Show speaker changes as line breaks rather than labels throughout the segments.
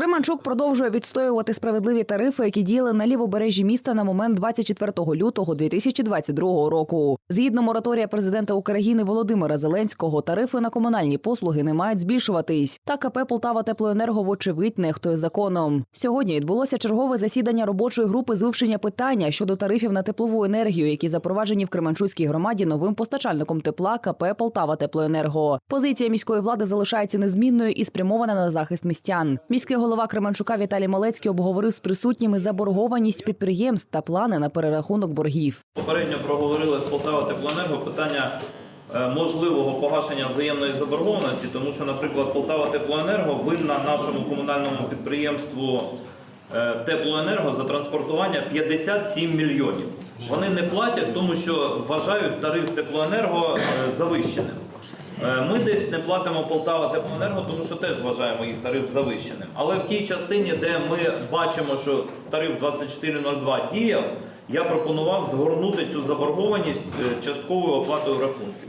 Кременчук продовжує відстоювати справедливі тарифи, які діяли на лівобережжі міста на момент 24 лютого 2022 року. Згідно мораторія президента України Володимира Зеленського, тарифи на комунальні послуги не мають збільшуватись. Та КП Полтава Теплоенерго вочевидь нехтує законом. Сьогодні відбулося чергове засідання робочої групи з вивчення питання щодо тарифів на теплову енергію, які запроваджені в Кременчуцькій громаді новим постачальником тепла КП Полтава Теплоенерго. Позиція міської влади залишається незмінною і спрямована на захист містян. Міський голова Кременчука Віталій Малецький обговорив з присутніми заборгованість підприємств та плани на перерахунок боргів.
Попередньо проговорили з Полтава Теплоенерго питання е, можливого погашення взаємної заборгованості, тому що, наприклад, Полтава Теплоенерго винна нашому комунальному підприємству е, Теплоенерго за транспортування 57 мільйонів. Вони не платять, тому що вважають тариф теплоенерго е, завищеним. Е, Ми десь не платимо Полтава Теплоенерго, тому що теж вважаємо їх тариф завищеним. Але в тій частині, де ми бачимо, що тариф 2402 діяв, я пропонував згорнути цю заборгованість е, частковою оплатою рахунків.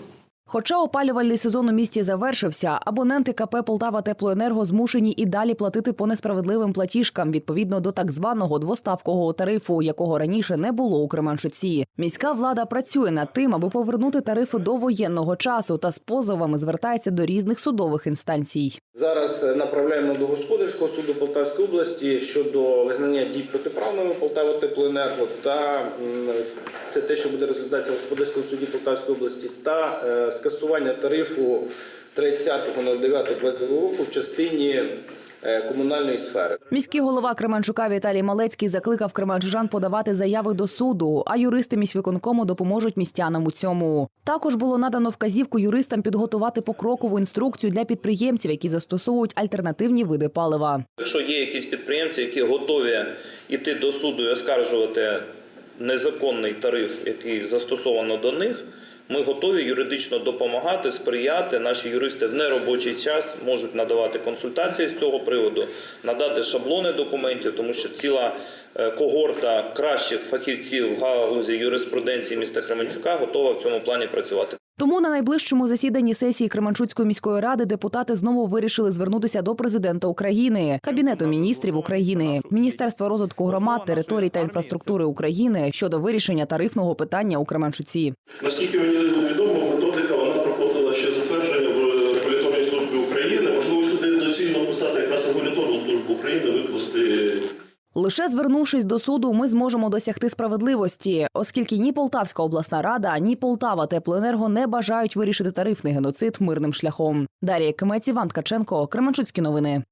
Хоча опалювальний сезон у місті завершився, абоненти КП Полтава Теплоенерго змушені і далі платити по несправедливим платіжкам відповідно до так званого двоставкового тарифу, якого раніше не було у Кременчуці. Міська влада працює над тим, аби повернути тарифи до воєнного часу та з позовами звертається до різних судових інстанцій.
Зараз е, направляємо до господарського суду Полтавської області щодо визнання дій протиправними Полтава Теплоенерго та це те, що буде розглядатися в господарському суді Полтавської області, та е, скасування тарифу 30.09.22 року в частині е, комунальної сфери.
Міський голова Кременчука Віталій Малецький закликав кременчужан подавати заяви до суду, а юристи міськвиконкому допоможуть містянам у цьому. Також було надано вказівку юристам підготувати покрокову інструкцію для підприємців, які застосовують альтернативні види палива.
Якщо є якісь підприємці, які готові йти до суду і оскаржувати незаконний тариф, який застосовано до них, ми готові юридично допомагати, сприяти. Наші юристи в неробочий час можуть надавати консультації з цього приводу, надати шаблони документів, тому що ціла е, когорта кращих фахівців галузі юриспруденції міста Кременчука готова в цьому плані працювати.
Тому на найближчому засіданні сесії Кременчуцької міської ради депутати знову вирішили звернутися до президента України, кабінету міністрів України, Міністерства розвитку громад, територій та інфраструктури України щодо вирішення тарифного питання у Кременчуці.
Наскільки мені відомо,
Лише звернувшись до суду, ми зможемо досягти справедливості, оскільки ні Полтавська обласна рада, ні Полтава Теплоенерго не бажають вирішити тарифний геноцид мирним шляхом. Дарія Кимець, Іван Ткаченко, Кременчуцькі новини.